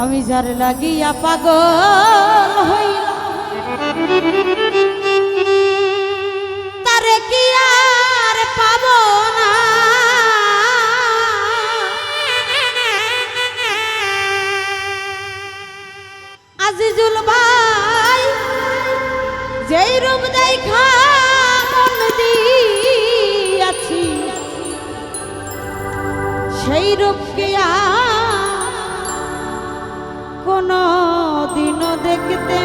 আমি যার লাগিয়া পাগল হইল তারে কি আর পাব না? আজিজুল ভাই, যেই রূপ দেখা মন দিয়াছি, সেই রূপকে আর দেখতে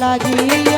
লাগিয়া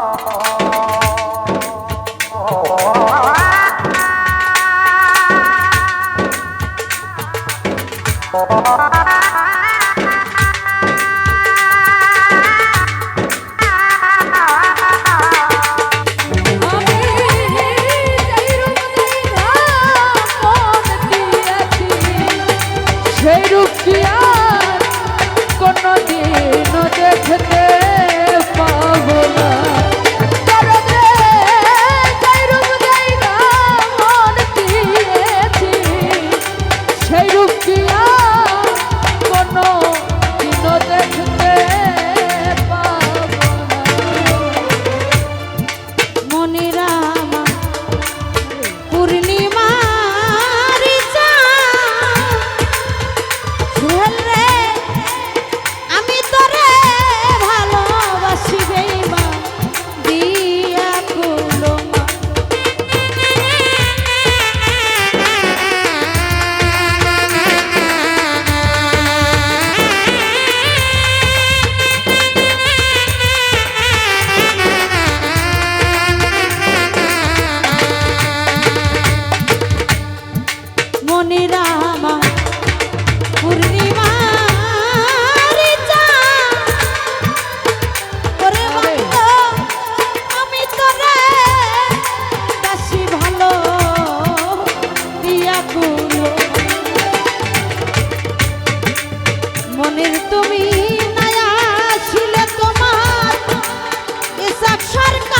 ইসাক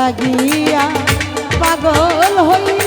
লাগিয়া পাগল হইল